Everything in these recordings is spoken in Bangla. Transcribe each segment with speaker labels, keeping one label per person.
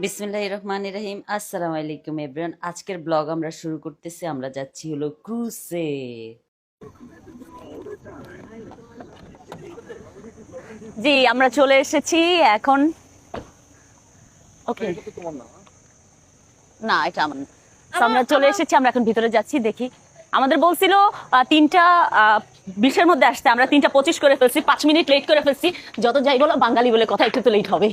Speaker 1: বিসমিল্লাহ রহমান রহিম। আসসালামু আলাইকুম এভরিওয়ান। আজকের ব্লগ আমরা শুরু করতেছি আমরা যাচ্ছি হলো ক্রুজে জি আমরা চলে এসেছি এখন। ওকে না এটা আমার আমরা চলে এসেছি আমরা এখন ভিতরে যাচ্ছি দেখি। আমাদের বলছিল তিনটা আহ, বিশের মধ্যে আসতে। আমরা তিনটা পঁচিশ করে ফেলছি পাঁচ মিনিট লেট করে ফেলছি। যত যাই বলো বাঙালি বলে কথা একটু তো লেট হবে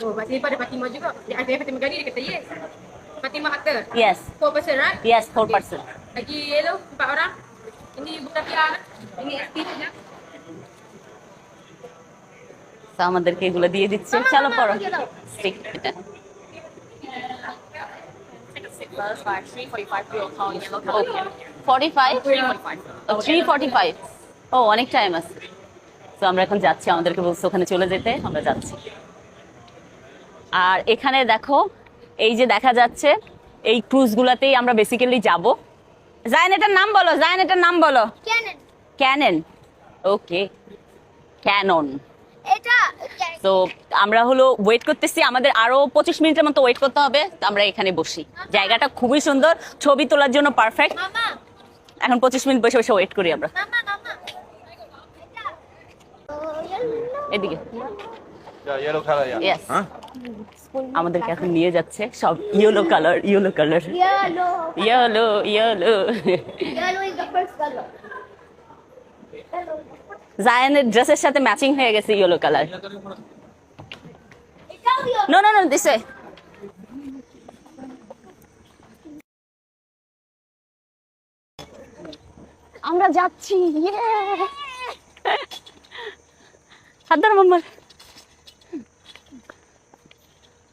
Speaker 2: Oh, masih pada Fatimah juga. Dia ada Fatimah Ghani dia kata yes. Fatimah Akhtar.
Speaker 1: Yes
Speaker 2: Four person right?
Speaker 1: Yes four percent
Speaker 2: Lagi yellow empat orang. Ini bukan PR. Ini ST saja.
Speaker 1: আমাদেরকে এগুলো দিয়ে দিচ্ছে চলো পড়ো স্টিক এটা ও অনেক টাইম আছে তো আমরা এখন যাচ্ছি আমাদেরকে বলছে ওখানে চলে যেতে আমরা যাচ্ছি আর এখানে দেখো এই যে দেখা যাচ্ছে এই ক্রুজগুলাতেই আমরা বেসিক্যালি যাব। জায়ন এটার নাম বলো জায়ন এটার নাম বলো।
Speaker 3: ক্যানন
Speaker 1: ওকে ক্যানন তো আমরা হলো ওয়েট করতেছি আমাদের আরও পঁচিশ মিনিটের মতো ওয়েট করতে হবে তো আমরা এখানে বসি। জায়গাটা খুবই সুন্দর ছবি তোলার জন্য পারফেক্ট এখন পঁচিশ মিনিট বসে বসে ওয়েট করি আমরা।
Speaker 3: মামা মামা। এটা
Speaker 1: এদিকে আমাদেরকে এখন নিয়ে যাচ্ছে সব yellow
Speaker 3: colour yellow colour yellow yellow
Speaker 1: জায়ানের ড্রেসের সাথে ম্যাচিং হয়ে গেছে
Speaker 3: yellow colour
Speaker 1: no no no দিছে আমরা যাচ্ছি হাত ধরো মাম্মার।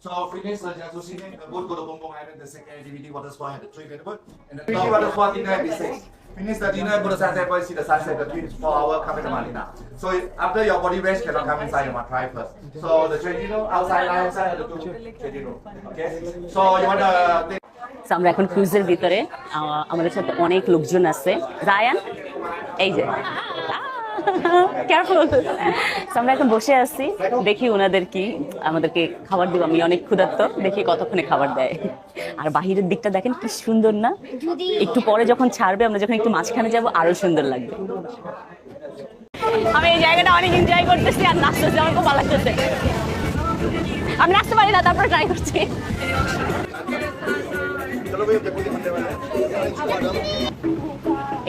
Speaker 4: So finish the jacuzzi next, the boat go to Bong Bong Island, the second activity water sport had the three good boat. And the activity water sport dinner at six. Finish the dinner, go to sunset point, see the sunset, the twins four hour come in the marina. So after your body rest cannot come inside, you must try first. So the changing room outside, line outside, the two changing room. Okay? So you want to take
Speaker 1: So, আমরা এখন ক্রুজের ভিতরে আহ, আমাদের সাথে অনেক লোকজন আছে রায়ান এই যে কেয়ারফুল আমরা এখন বসে আছি। দেখি ওনাদের কি, আমাদেরকে খাবার দিব। আমি অনেক ক্ষুধার্ত। দেখি কতক্ষণে খাবার দেয়। আর বাহিরের দিকটা দেখেন, কি সুন্দর না? একটু পরে যখন ছাড়বে, আমরা যখন একটু মাঝখানে যাব, আরও সুন্দর লাগবে। আমি এই জায়গাটা অনেক এনজয় করতেছি, আর নাচতেছি, আমার খুব ভালো লাগতেছে। আমি নাচতে পারি না, তারপরে ট্রাই করছি।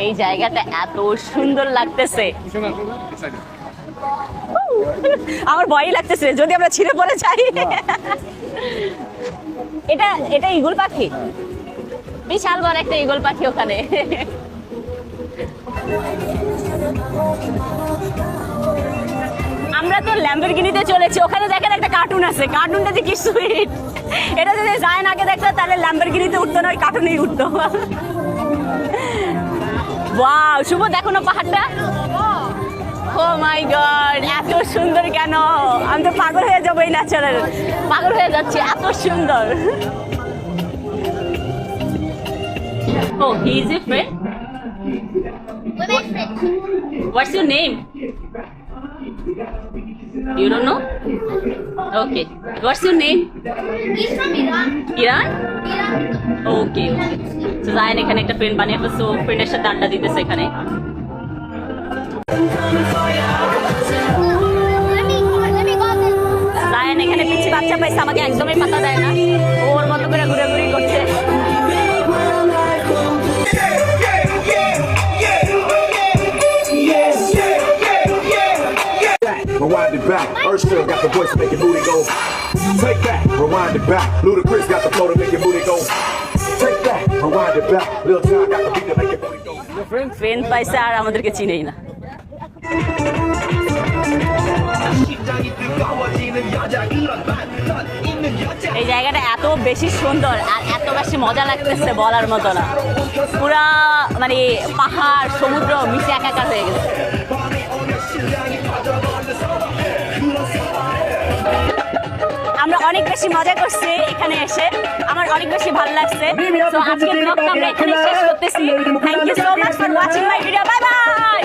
Speaker 1: এই জায়গাটা এত সুন্দর লাগতেছে। আমার ভয়ই লাগতেছে, যদি আমরা ছিঁড়ে পড়ে যাই। এটা এটা ইগল পাখি? বিশাল বড় একটা ইগল পাখি ওখানে। আমরা তো ল্যাম্বরগিনিতে চলেছি, ওখানে দেখেন একটা কার্টুন আছে। কার্টুনটা যে কি সুইট এটা যদি যায় না আগে দেখতো, তাহলে ল্যাম্বরগিনিতে উঠতো না, ওই কার্টুনেই উঠতো। ওয়াও শুভ দেখো না পাহাড়টা। ও মাই গড এত সুন্দর কেন? আমি তো পাগল হয়ে যাব এই ন্যাচারাল। পাগল হয়ে যাচ্ছি, এত সুন্দর। ও he is
Speaker 3: a friend
Speaker 1: What's your what's your don't you Okay. No okay name?
Speaker 3: he's from Iran
Speaker 1: Iran?
Speaker 3: Iran
Speaker 1: okay okay তো জায়েন এখানে একটা ফ্রেন্ড বানিয়ে ফেলছে ও ফ্রেন্ডের সাথে আড্ডা দিতেছে এখানে
Speaker 5: Ursula got the voice to make your booty go. Take that. Rewind it back. Ludacris got the flow to make your booty go. Take that. Rewind it back. Lil Jon got the beat to make your booty go.
Speaker 1: Friend পাইছে আর আমাদেরকে চিনেই না এই জায়গাটা এত বেশি সুন্দর আর এত বেশি মজা লাগতেছে বলার মতো না পুরা মানে পাহাড় সমুদ্র মিশে একাকার হয়ে গেছে আমরা অনেক বেশি মজা করছি এখানে এসে। আমার অনেক বেশি ভালো লাগছে। তো আজকের ব্লগটা আমরা এখানে শেষ করতেছি। Thank you so much for watching my video bye